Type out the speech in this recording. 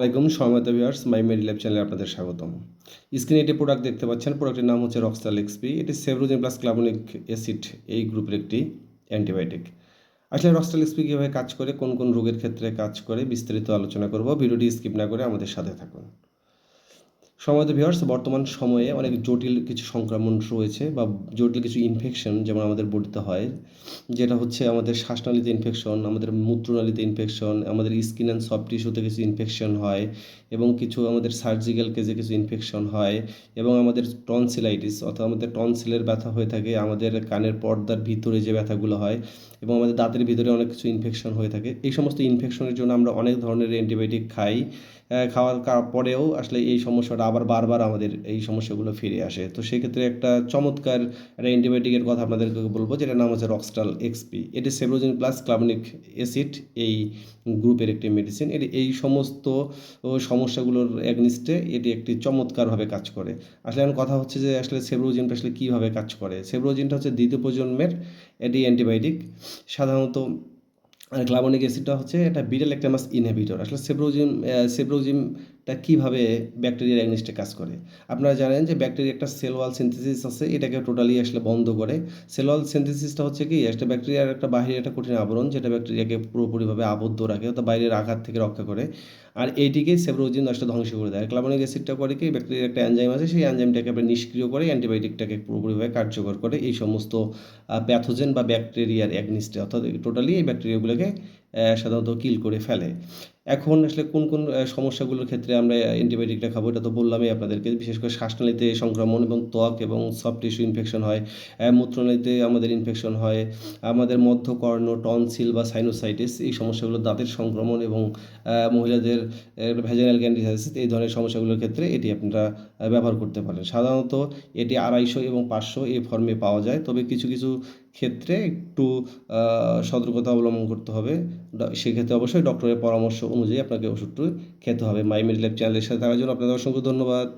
আলাইকুম সময়ত ভিউয়ার্স মাই মেডি ল্যাব চ্যানেলে আপনাদের স্বাগতম। স্ক্রিনে একটি প্রোডাক্ট দেখতে পাচ্ছেন প্রোডাক্টের নাম হচ্ছে রক্সাল এক্সপি এটি সেভরোজিন প্লাস ক্লাবনিক অ্যাসিড এই গ্রুপের একটি অ্যান্টিবায়োটিক আসলে রক্সাল এক্সপি কীভাবে কাজ করে, কোন কোন রোগের ক্ষেত্রে কাজ করে, বিস্তারিত আলোচনা করব, ভিডিওটি স্কিপ না করে আমাদের সাথে থাকুন। সময়ত ভিউয়ার্স বর্তমান সময়ে অনেক জটিল কিছু সংক্রমণ রয়েছে বা জটিল কিছু ইনফেকশন যেমন আমাদের বডিতে হয়, যেটা হচ্ছে আমাদের শ্বাসনালীতে ইনফেকশন আমাদের মূত্রনালীতে ইনফেকশন আমাদের স্কিন অ্যান্ড সফট টিস্যুতে কিছু ইনফেকশন হয় এবং কিছু আমাদের সার্জিক্যাল কেজে কিছু ইনফেকশন হয় এবং আমাদের টনসিলাইটিস অর্থাৎ আমাদের টনসিলের ব্যথা হয়ে থাকে, আমাদের কানের পর্দার ভিতরে যে ব্যথাগুলো হয় এবং আমাদের দাঁতের ভিতরে অনেক কিছু ইনফেকশন হয়ে থাকে। এই সমস্ত ইনফেকশনের জন্য আমরা অনেক ধরনের অ্যান্টিবায়োটিক খাই। খাওয়ার পরেও আসলে এই সমস্যাটা আবার বারবার আমাদের এই সমস্যাগুলো ফিরে আসে। তো সেক্ষেত্রে একটা চমৎকার অ্যান্টিবায়োটিকের কথা আপনাদেরকে বলব, যেটার নাম হচ্ছে রক্সটাল এক্সপি এটি সেব্রোজিন প্লাস ক্লাবনিক অ্যাসিড এই গ্রুপের একটি মেডিসিন এটি এই সমস্ত সমস্যাগুলোর অ্যাগনিস্টে এটি একটি চমৎকারভাবে কাজ করে। আসলে এখন কথা হচ্ছে যে আসলে সেব্রোজিনটা আসলে কীভাবে কাজ করে? সেব্রোজিনটা হচ্ছে দ্বিতীয় প্রজন্মের এটি অ্যান্টিবায়োটিক সাধারণত আর গ্লাবনিক অ্যাসিডটা হচ্ছে এটা বিটাল ল্যাকটামাস ইনহিবিটর আসলে সেব্রোজিম সেব্রোজিম সেব্রোজিমটা কীভাবে ব্যাকটেরিয়ার অ্যাগনিস্টে কাজ করে? আপনারা জানেন যে ব্যাকটেরিয়া একটা সেল ওয়াল সিনথেসিস আছে, এটাকে টোটালি আসলে বন্ধ করে। সেল ওয়াল সিনথেসিসটা হচ্ছে কি একটা ব্যাকটেরিয়ার একটা বাহিরে একটা কঠিন আবরণ, যেটা ব্যাকটেরিয়াকে পুরোপুরিভাবে আবদ্ধ রাখে, অর্থাৎ বাইরের আঘাত থেকে রক্ষা করে। আর এইটিকে সেব্রোজিন আসলে ধ্বংস করে দেয়। ক্লাবনিক অ্যাসিডটা করে কি ব্যাকটেরিয়ার একটা অ্যানজাইম আছে, সেই অ্যানজাইমটাকে আবার নিষ্ক্রিয় করে অ্যান্টিবায়োটিকটাকে পুরোপুরিভাবে কার্যকর করে। এই সমস্ত প্যাথোজেন বা ব্যাকটেরিয়ার অ্যাগনিস্টে অর্থাৎ টোটালি এই ব্যাকটেরিয়াগুলোকে সাধারণত কিল করে ফেলে। এখন আসলে কোন কোন সমস্যাগুলোর ক্ষেত্রে আমরা অ্যান্টিবায়োটিকটা খাব এটা তো বললামই আপনাদেরকে। বিশেষ করে শ্বাসনালীতে সংক্রমণ এবং ত্বক এবং সফট টিস্যু ইনফেকশন হয় মূত্রনালীতে আমাদের ইনফেকশন হয়, আমাদের মধ্যকর্ণ টনসিল বা সাইনোসাইটিস এই সমস্যাগুলো দাঁতের সংক্রমণ এবং মহিলাদের ভ্যাজাইনাল ক্যান্ডিসাইটিস এই ধরনের সমস্যাগুলোর ক্ষেত্রে এটি আপনারা ব্যবহার করতে পারেন। সাধারণত এটি আড়াইশো এবং পাঁচশো এই ফর্মে পাওয়া যায়। তবে কিছু কিছু ক্ষেত্রে একটু সতর্কতা অবলম্বন করতে হবে। সেক্ষেত্রে অবশ্যই ডক্টরের পরামর্শ অনুযায়ী আপনাকে ওষুধটি খেতে হবে। মাই মেডিল্যাব চ্যানেলের সাথে থাকার জন্য আপনাদের অসংখ্য ধন্যবাদ।